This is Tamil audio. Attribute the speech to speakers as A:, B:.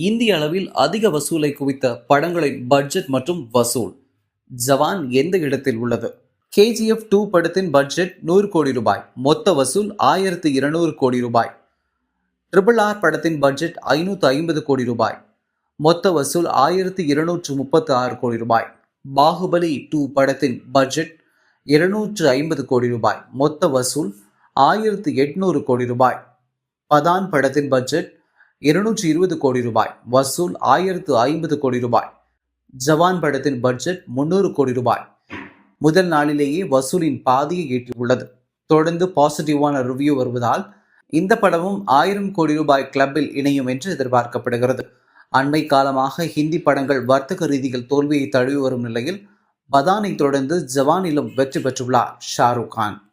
A: இந்திய அளவில் அதிக வசூலை குவித்த படங்களின் பட்ஜெட் மற்றும் வசூல். ஜவான் எந்த இடத்தில் உள்ளது? கேஜிஎஃப் டூ படத்தின் பட்ஜெட் நூறு கோடி ரூபாய். மொத்த வசூல் ஆயிரத்து இருநூறு கோடி ரூபாய். ட்ரிபிள் ஆர் படத்தின் பட்ஜெட் ஐநூற்று ஐம்பது கோடி ரூபாய். மொத்த வசூல் ஆயிரத்து இருநூற்று முப்பத்து ஆறு கோடி ரூபாய். பாகுபலி டூ படத்தின் பட்ஜெட் இருநூற்று ஐம்பது கோடி ரூபாய். மொத்த வசூல் ஆயிரத்து எட்நூறு கோடி ரூபாய். பதான் படத்தின் பட்ஜெட் இருநூற்றி இருபது கோடி ரூபாய். வசூல் ஆயிரத்து ஐம்பது கோடி ரூபாய். ஜவான் படத்தின் பட்ஜெட் முன்னூறு கோடி ரூபாய். முதல் நாளிலேயே வசூலின் பாதியை எட்டியுள்ளது தொடர்ந்து பாசிட்டிவான ரிவ்யூ வருவதால் இந்த படமும் ஆயிரம் கோடி ரூபாய் கிளப்பில் இணையும் என்று எதிர்பார்க்கப்படுகிறது. அண்மை காலமாக ஹிந்தி படங்கள் வர்த்தக ரீதியில் தோல்வியை தழுவி வரும் நிலையில் பதானை தொடர்ந்து ஜவானிலும் வெற்றி பெற்றுள்ளார் ஷாருக் கான்.